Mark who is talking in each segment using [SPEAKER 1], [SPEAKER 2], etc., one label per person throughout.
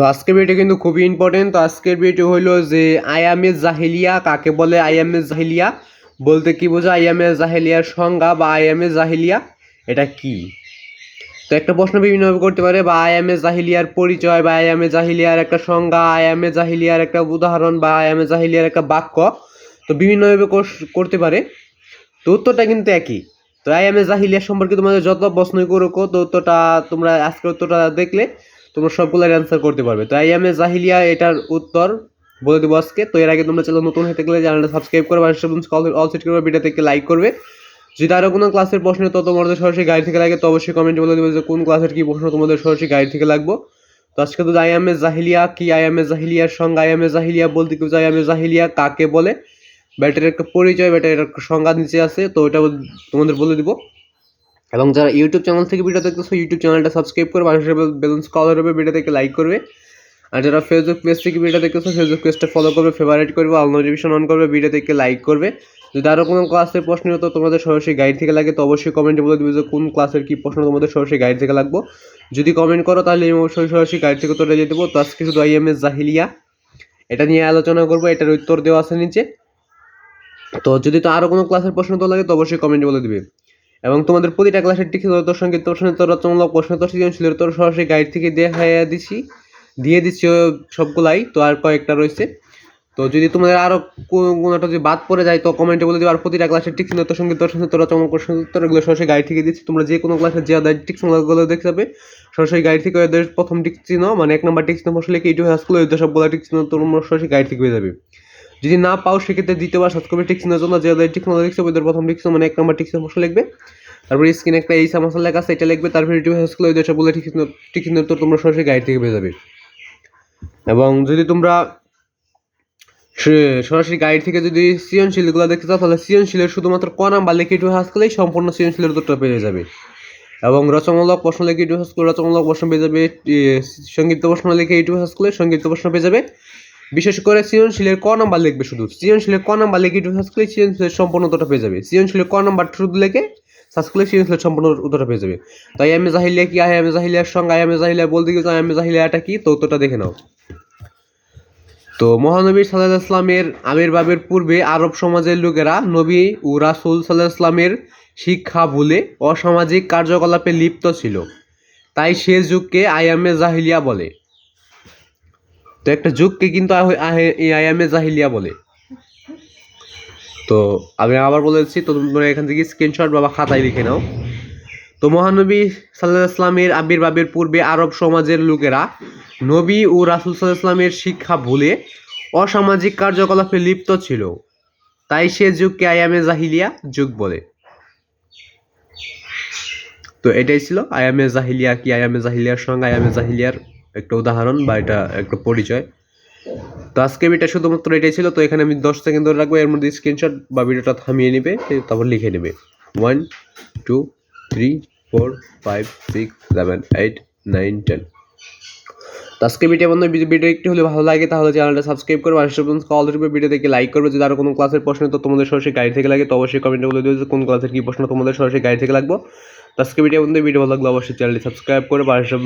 [SPEAKER 1] তো আজকের ভিডিও কিন্তু খুবই ইম্পর্টেন্ট তো আজকের ভিডিও হলো যে আয়ামে জাহেলিয়া কাকে বলে? আয়ামে জাহেলিয়া বলতে কি বোঝা আয়ামে জাহেলিয়ার সংজ্ঞা বা আয়ামে জাহেলিয়া এটা কি? তো একটা প্রশ্ন বিভিন্নভাবে করতে পারে, বা আয়ামে জাহিলিয়ার পরিচয় বা আয়ামে জাহিলিয়ার একটা সংজ্ঞা আয়ামে জাহিলিয়ার একটা উদাহরণ বা আয়ামে জাহিলিয়ার একটা বাক্য তো বিভিন্নভাবে করতে পারে। তো উত্তরটা কিন্তু একই। তো আয়ামে জাহিলিয়া সম্পর্কে তোমাদের যত প্রশ্নই করুক, তো উত্তরটা তোমরা আজকের উত্তরটা দেখলে তোমরা সবগুলোর অ্যান্সার করতে পারবে। তো আইএমএ জাহিলিয়া এটার উত্তর বলে দেবো আজকে। তো এর আগে তোমরা চ্যানেল নতুন হতে গেলে চ্যানেলটা সাবস্ক্রাইব করবে, আর অল সেট করবে ভিডিও থেকে লাইক করবে। যদি আরও কোনো ক্লাসের প্রশ্ন তো তোমাদের সরাসরি গাইড থেকে লাগে, তো অবশ্যই কমেন্টে বলে দেবে যে কোন ক্লাসের কী প্রশ্ন তোমাদের সরাসরি গাইড থেকে লাগবো। তো আজকে তো আইএমএ জাহিলিয়া, কি আইএমএ জাহিলিয়ার সঙ্গে? আইএমএ জাহিলিয়া বলতে কি আইএমএ জাহিলিয়া কাকে বলে? ব্যাটারির একটা পরিচয়, ব্যাটারির একটা সংজ্ঞা নিচে আছে, তো ওটা তোমাদের বলে দিব। এবং যারা ইউটিউব চ্যানেল থেকে ভিডিও দেখতেছো ইউটিউব চ্যানেলটা সাবস্ক্রাইব করবে আর বেলুন্স কলার হবে ভিডিও থেকে লাইক করবে। আর যারা ফেসবুক পেজ থেকে ভিডিও দেখতেছো ফেসবুক পেজটা ফলো করবে ফেভারিট করবে অল নোটিফিকেশন অন করবে ভিডিও থেকে লাইক করবে। যদি আরও কোনো ক্লাসের প্রশ্ন হতো, তোমাদের সরাসরি গাইড থেকে লাগে, তো অবশ্যই কমেন্টে বলে দেবে যে কোন ক্লাসের কী প্রশ্ন তোমাদের সরাসরি গাইড থেকে লাগবো। যদি কমেন্ট করো, তাহলে আমি অবশ্যই সরাসরি গাইড থেকে উত্তরটা দিয়ে দেবো। তো আজকে শুধু আইএমএস জাহিলিয়া। এটা নিয়ে আলোচনা করব, এটার উত্তর দেওয়া আছে নিচে। তো যদি তো আরও কোনো ক্লাসের প্রশ্ন তো লাগে, তো অবশ্যই কমেন্টে বলে দিবে। এবং তোমাদের প্রতিটা ক্লাসের তোর সংগীত তোর রচনামূলক প্রশ্ন, তোর সৃজনশীলের তোর সরাসরি গাইড থেকে দেখাইয়া দিছি, দিয়ে দিচ্ছি সবগুলাই। তো আর কয়েকটা রয়েছে। তো যদি তোমাদের আরও কোনোটা যদি বাদ পড়ে যায়, তো কমেন্টে বলে দিবে। আর প্রতিটা ক্লাসের টিক তোর সংগীত তোর রচনামূলক প্রশ্ন উত্তর এগুলো সরাসরি গাইড থেকে দিচ্ছি। তোমরা যে কোনো ক্লাসের যে আদায় টিকগুলো দেখতে যাবে সরাসরি গাইড থেকে ওদের প্রথম টিক চিহ্ন মানে এক নাম্বার চিহ্ন বসলে কি ইউটিউব হাসগুলো ওদের সবগুলো টিক চিহ্ন তোমরা সরাসরি গাইড থেকে পেয়ে যাবে। যদি না পাও, সেক্ষেত্রে দ্বিতীয়বার সার্চ করবে টিক চিহ্নের জন্য যে ওদের টিক চিহ্ন দেখছে ওদের প্রথম টিক চিহ্ন মানে এক নাম্বার টিক চিহ্ন বসে লিখবে। তারপরে স্ক্রিনে একটা এই সামাসাল লেখা আছে, এটা লিখবে, তারপরে ইউটিউব হাসগুলো ওদের সবগুলো টিক চিহ্ন টিক চিহ্নের তো তোমরা সরাসরি গাইড থেকে পেয়ে যাবে। এবং যদি তোমরা সরাসরি গাইড থেকে যদি সৃজনশীলগুলো দেখতে চাও, তাহলে সৃজনশীলের শুধুমাত্র ক নাম্বার লিখে একটু হাস করলেই সম্পূর্ণ সৃজনশীলের উত্তরটা পেয়ে যাবে। এবং রচনামূলক প্রশ্ন লিখে একটু হাস করলে রচনামূলক প্রশ্ন পেয়ে যাবে সংগীত প্রশ্ন লিখে একটু হাস করলে সংগীত প্রশ্ন পেয়ে যাবে। বিশেষ করে সৃজনশীলের ক নাম্বার লিখবে শুধু। সৃজনশীলের ক নাম্বার লিখে একটু হাস করলে সৃজনশীলের সম্পূর্ণ উত্তরটা পেয়ে যাবে। সৃজনশীলের ক নাম্বার শুধু লিখে সার্চ করলে সৃজনশীলের সম্পূর্ণ উত্তরটা পেয়ে যাবে। তো আই এমে জাহিলিয়া কি আই এমে জাহিলিয়ার সঙ্গে আই এমে জাহিলিয়া বলতে গেলে আই এমে জাহিলিয়াটা কি? তো উত্তরটা দেখে নাও। তো মহানবী সাল্লাহ ইসলামের আবির্ভাবের পূর্বে আরব সমাজের লোকেরা নবী ও রাসুল সাল্লাহ ইসলামের শিক্ষা ভুলে অসামাজিক কার্যকলাপে লিপ্ত ছিল। তাই সে যুগকে আয়ামে জাহিলিয়া বলে। তো একটা যুগকে কিন্তু আয়ামে জাহিলিয়া বলে। তো আমি আবার বলেছি তো তোমরা এখান থেকে স্ক্রিনশট বা খাতায় লিখে নাও। তো মহানবী সাল্লাহ ইসলামের আবির্ভাবের পূর্বে আরব সমাজের লোকেরা নবী ও রাসুল সাল্লাহ ইসলামের শিক্ষা ভুলে অসামাজিক কার্যকলাপে লিপ্ত ছিল। তাই সে যুগকে আয়ামে জাহিলিয়া যুগ বলে। তো এটাই ছিল আয়ামে জাহিলিয়া কি আয়ামে জাহিলিয়ার সঙ্গে আয়ামে জাহিলিয়ার একটা উদাহরণ বা এটা একটা পরিচয়। তো আজকে এটা শুধুমাত্র এটাই ছিল, তো এখানে আমি দশ সেকেন্ড ধরে রাখব, এর মধ্যে স্ক্রিনশট বা ভিডিওটা থামিয়ে নেবে তারপর লিখে নেবে। One two three four five six seven eight nine ten তো আজকে ভিডিও বন্ধু ভিডিও একটু হলে ভালো লাগে, তাহলে চ্যানেলটা সাবস্ক্রাইব করবে আর কল ধরবে ভিডিও থেকে লাইক করবে। যদি আরও কোনো ক্লাসের প্রশ্ন, তো তোমাদের সরাসরি গাইড থেকে লাগে, তো অবশ্যই কমেন্টে বলে দিও যে কোন ক্লাসের কী প্রশ্ন, তোমাদের সরাসরি গাইড থেকে লাগবো। তো আজকে ভিডিও বন্ধু ভিডিও ভালো লাগলে অবশ্যই চ্যানেলটি সাবস্ক্রাইব করে পাশে সব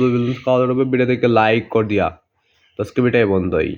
[SPEAKER 1] ভিডিও থেকে লাইক করে দিয়া। তো আজকে ভিডিও বন্ধই